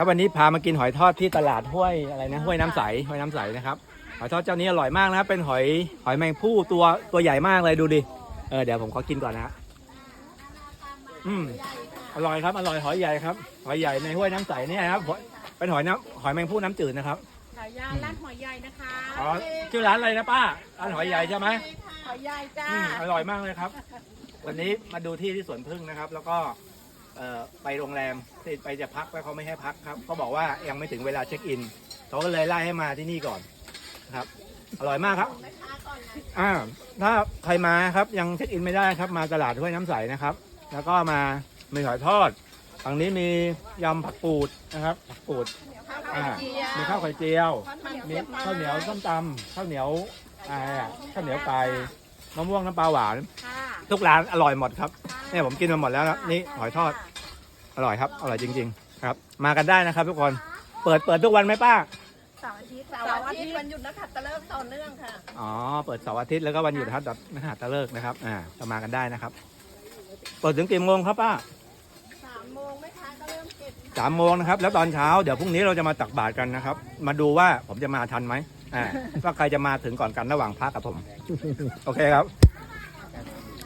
ครับวันนี้พามากินหอยทอดที่ตลาดห้วยอะไรนะห้วยน้ำใสห้วยน้ำใสนะครับหอยทอดเจ้านี้อร่อยมากนะครับเป็นหอยหอยแมงผู้ตัวตัวใหญ่มากเลยดูดิเออเดี๋ยวผมขอกินก่อนนะฮะอืมอร่อยครับอร่อยหอยใหญ่ครับหอยใหญ่ในห้วยน้ำใสเนี่ยนะครับหอยเป็นหอยน้ำหอยแมงผู้น้ำจืดนะครับขายยาร้านหอยใหญ่นะคะอ๋อชื่อร้านอะไรนะป้าร้านหอยใหญ่ใช่ไหม หอยใหญ่จ้าอืมอร่อยมากเลยครับ วันนี้มาดูที่ที่สวนพึ่งนะครับ แล้วก็เอ่อ ไปโรงแรมที่ไปจะพักแล้วเขาไม่ให้พักครับเขาบอกว่ายังไม่ถึงเวลาเช็คอินเขาก็เลยไล่ให้มาที่นี่ก่อนนะครับ อร่อยมากครับอ่าถ้าใครมาครับยังเช็คอินไม่ได้ครับ มาตลาดห้วยน้ำใสนะครับ แล้วก็มามีหอยทอดฝั่งนี้มียำผักปูดนะครับผักปูดอ่ามีข้าวไข่เจียวมีข้าวเหนียวส้มตำข้าวเหนียวอะไรอะข้าวเหนียวไก่มะม่วงน้ำปลาหวานค่ะทุกร้านอร่อยหมดครับ เนี่ยผมกินมาหมดแล้วนะนี่หอยทอด อร่อยครับ อร่อยจริง ๆ ครับ มากันได้นะครับ ทุกคน เปิดเปิดทุกวันไหมป้า เสาร์อาทิตย์เสาร์อาทิตย์วันหยุดนักขัตฤกษ์ต่อเนื่องค่ะ อ๋อ เปิดเสาร์อาทิตย์แล้วก็วันหยุดนะครับนักหัตฤกษ์นะครับ อ่าจะมากันได้นะครับ เปิดถึงกี่โมงครับป้าสามโมงแม่ค้าก็เริ่มเก็บสามโมงนะครับ แล้วตอนเช้าเดี๋ยวพรุ่งนี้เราจะมาตักบาตรกันนะครับ มาดูว่าผมจะมาทันไหมอ่าว่าใครจะมาถึงก่อนกันระหว่างพักกับผม โอเคครับ